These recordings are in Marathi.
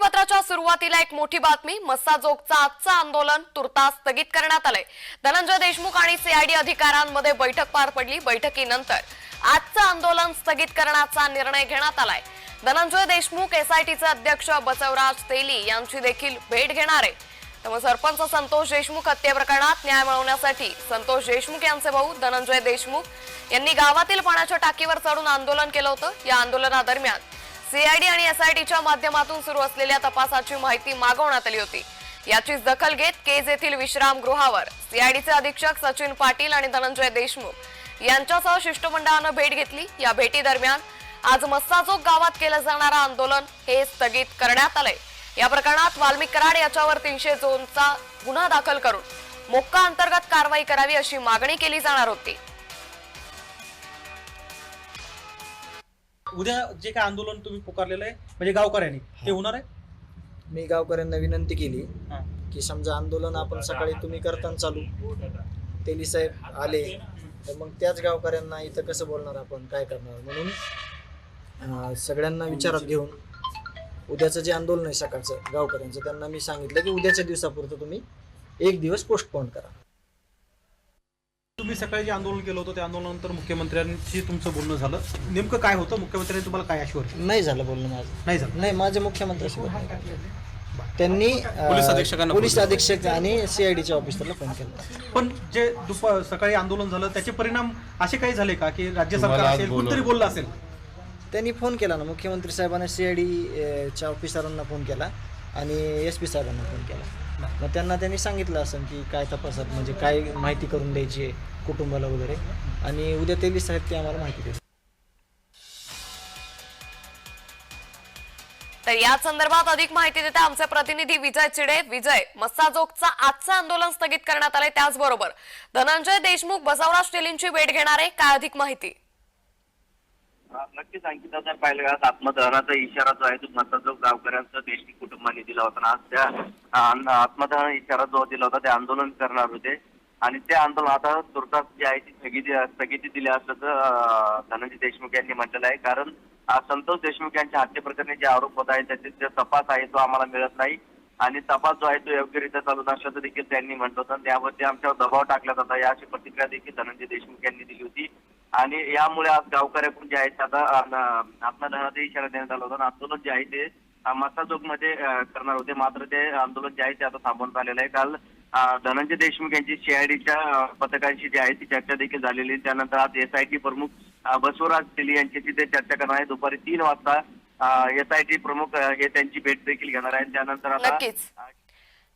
बातमीपत्राच्या सुरुवातीला एक मोठी बातमी मस्साजोगचं आजचं आंदोलन तुर्तास स्थगित करण्यात आलंय. धनंजय देशमुख आणि सीआयडी अधिकाऱ्यांमध्ये बैठक पार पडली बैठकीनंतर. आजचं आंदोलन स्थगित करण्याचा निर्णय घेण्यात आलाय. धनंजय देशमुख एसआयटीचे अध्यक्ष बसवराज तेली यांची देखील भेट घेणार आहे. त्यामुळे सरपंच संतोष देशमुख हत्ये प्रकरणात न्याय मिळवण्यासाठी संतोष देशमुख यांचे भाऊ धनंजय देशमुख यांनी गावातील पाण्याच्या टाकीवर चढून आंदोलन केलं होतं. या आंदोलनादरम्यान सीआयडी आणि एसआयटीच्या माध्यमातून सुरू असलेल्या तपासाची माहिती मागवण्यात आली होती. याचीच दखल घेत केज येथील विश्रामगृहावर सीआयडीचे अधीक्षक सचिन पाटील आणि धनंजय देशमुख यांच्यासह शिष्टमंडळानं भेट घेतली. या भेटी दरम्यान आज मस्साजोग गावात केलं जाणारं आंदोलन हे स्थगित करण्यात आलंय. या प्रकरणात वाल्मिक कराड याच्यावर तीनशे दोनचा गुन्हा दाखल करून मोक्का अंतर्गत कारवाई करावी अशी मागणी केली जाणार होती. उद्या जे काय आंदोलन तुम्ही पुकारलेलं आहे म्हणजे गावकऱ्यांनी ते होणार आहे? मी गावकऱ्यांना विनंती केली हा. की समजा आंदोलन आपण सकाळी तुम्ही करताना चालू. तेली साहेब आले तर मग त्याच गावकऱ्यांना इथं कसं बोलणार आपण काय करणार? म्हणून अं, सगळ्यांना विचारात घेऊन उद्याचं जे आंदोलन आहे सकाळचं गावकऱ्यांचं त्यांना मी सांगितलं की उद्याच्या दिवसापुरतं तुम्ही एक दिवस पोस्टपोन करा. तुम्ही सकाळी जे आंदोलन केलं होतं त्या आंदोलनानंतर मुख्यमंत्र्यांशी तुमचं बोलणं झालं. नेमकं काय होतं? मुख्यमंत्र्यांनी तुम्हाला काय आश्वर नाही झालं बोलणं माझं. नाही झालं. नाही माझे मुख्यमंत्र्याशी बोलणं नाही. त्यांनी अं, पोलीस अधीक्षकांना पोलीस अधीक्षक आणि सीआयडीच्या ऑफिसरला फोन केला. पण जे दुपार सकाळी आंदोलन झालं त्याचे परिणाम असे काही झाले का की राज्य सरकार तुम्हाला आज असेल कोणतरी बोललं असेल? त्यांनी फोन केला ना मुख्यमंत्री साहेबांना सी आय डी च्या ऑफिसरांना फोन केला. आणि एस पी साहेबांना फोन केला. मग त्यांना त्यांनी सांगितलं असं की काय तपासात म्हणजे काय माहिती करून द्यायची आहे कुटुंबाला वगैरे. आणि उद्या तेली साहेब ते आम्हाला माहिती देतील. तर या संदर्भात अधिक माहिती देते आमचे प्रतिनिधी विजय चिडे. विजय मस्साजोगचं आजचं आंदोलन स्थगित करण्यात आलंय त्याचबरोबर. धनंजय देशमुख बसवराज टेलींची भेट घेणार आहे काय अधिक माहिती? नक्कीच अंकिता जर पाहिलं गेलं आत्मदहनाचा इशारा जो आहे तो मतदार गावकऱ्यांचा देशमुख कुटुंबाने दिला होता आज त्या आत्मदहन इशारा जो दिला होता ते आंदोलन करणार होते. आणि ते आंदोलन आता तुर्तास जे आहे ती स्थगिती स्थगिती दिली असल्याचं धनंजय देशमुख यांनी म्हटलेलं आहे. कारण संतोष देशमुख यांच्या हत्येप्रकरणी जे आरोप होत आहे त्याचे जे तपास आहे तो आम्हाला मिळत नाही. आणि तपास जो आहे तो योग्यरित्या चालू नसल्याचं देखील त्यांनी म्हटलं होतं. त्यावरती आमच्यावर दबाव टाकला जाता या अशी प्रतिक्रिया देखील धनंजय देशमुख यांनी दिली होती. आणि यामुळे आज गावकऱ्याकडून जे आहे ते आता आत्मदहनाचा इशारा देण्यात आला होता आंदोलन जे आहे ते मसाजोगमध्ये करणार होते. मात्र ते आंदोलन जे आहे ते आता थांबवण्यात आलेलं आहे. काल धनंजय देशमुख यांची सीआयडीच्या पथकांशी जी आहे ती चर्चा देखील झालेली आहे. त्यानंतर आज एसआयटी प्रमुख बसवराज तेली यांच्याशी ते चर्चा करणार आहे. दुपारी तीन वाजता एसआयटी प्रमुख हे त्यांची भेट देखील घेणार आहेत. त्यानंतर आता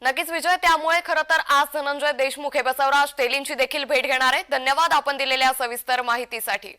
नक्कीच विजय त्यामुळे खरं तर आज धनंजय देशमुख हे बसवराज तेलींची देखील भेट घेणार आहे धन्यवाद आपण दिलेल्या सविस्तर माहितीसाठी.